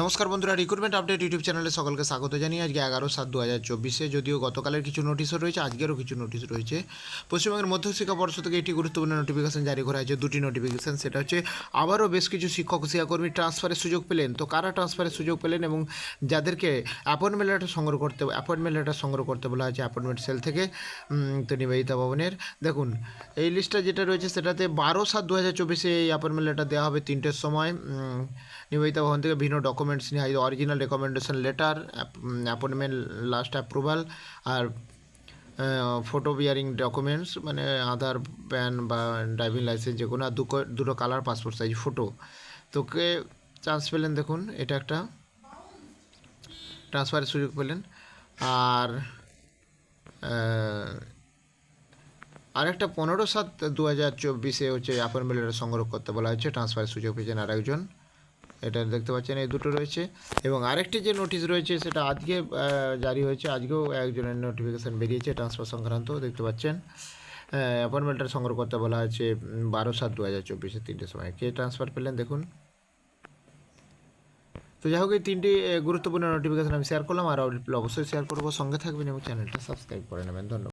নমস্কার বন্ধুরা recruitment update YouTube চ্যানেলে সকলকে স্বাগত জানিয়ে আজকে এগারো সাত দু হাজার চব্বিশে যদিও গতকালের কিছু নোটিশও রয়েছে, আজকেরও কিছু নোটিশ রয়েছে। পশ্চিমবঙ্গের মধ্যশিক্ষা পর্ষদ থেকে একটি গুরুত্বপূর্ণ নোটিফিকেশন জারি করা হয়েছে। দুটি নোটিফিকেশন সেটা হচ্ছে আবারও বেশ কিছু শিক্ষক শিক্ষাকর্মী ট্রান্সফারের সুযোগ পেলেন। তো কারা ট্রান্সফারের সুযোগ পেলেন এবং যাদেরকে অ্যাপয়েন্টমেন্ট লেটার সংগ্রহ করতে অ্যাপয়েন্টমেন্ট লেটার সংগ্রহ করতে বলা হয়েছে অ্যাপয়েন্টমেন্ট সেল থেকে তো নিবেদিতা ভবনের। দেখুন, এই লিস্টটা যেটা রয়েছে, সেটাতে বারো সাত দু হাজার চব্বিশে এই অ্যাপয়েন্টমেন্ট লেটার দেওয়া হবে তিনটের সময়। নিবেদিতা ভবন থেকে ভিন্ন ডকুমেন্টস নিয়ে original recommendation letter appointment last approval আর ফটো বিয়ারিং ডকুমেন্টস মানে আধার প্যান বা ড্রাইভিং লাইসেন্স যে কোনো আর দুটো কালার পাসপোর্ট সাইজ ফটো তোকে চান্স পেলেন দেখুন এটা একটা ট্রান্সফারের সুযোগ পেলেন। আর আহ, আরেকটা পনেরো সাত দু হাজার চব্বিশে হচ্ছে অ্যাপয়েন্টমেন্ট সংগ্রহ করতে বলা হয়েছে ট্রান্সফারের সুযোগ পেয়েছেন আরেকজন। এটা দেখতে পাচ্ছেন, এই দুটো রয়েছে। এবং আরেকটি যে নোটিশ রয়েছে, সেটা আজকে জারি হয়েছে। আজকেও একজনের নোটিফিকেশান বেরিয়েছে ট্রান্সফার সংক্রান্ত দেখতে পাচ্ছেন। অ্যাপয়েন্টমেন্ট লেটার সংগ্রহ করতে বলা হয়েছে বারো সাত দু হাজার চব্বিশে তিনটের সময়। কে ট্রান্সফার পেলেন দেখুন। তো যাই হোক, এই তিনটি গুরুত্বপূর্ণ নোটিফিকেশান আমি শেয়ার করলাম, আর অবশ্যই শেয়ার করব। সঙ্গে থাকবেন এবং চ্যানেলটা সাবস্ক্রাইব করে নেবেন। ধন্যবাদ।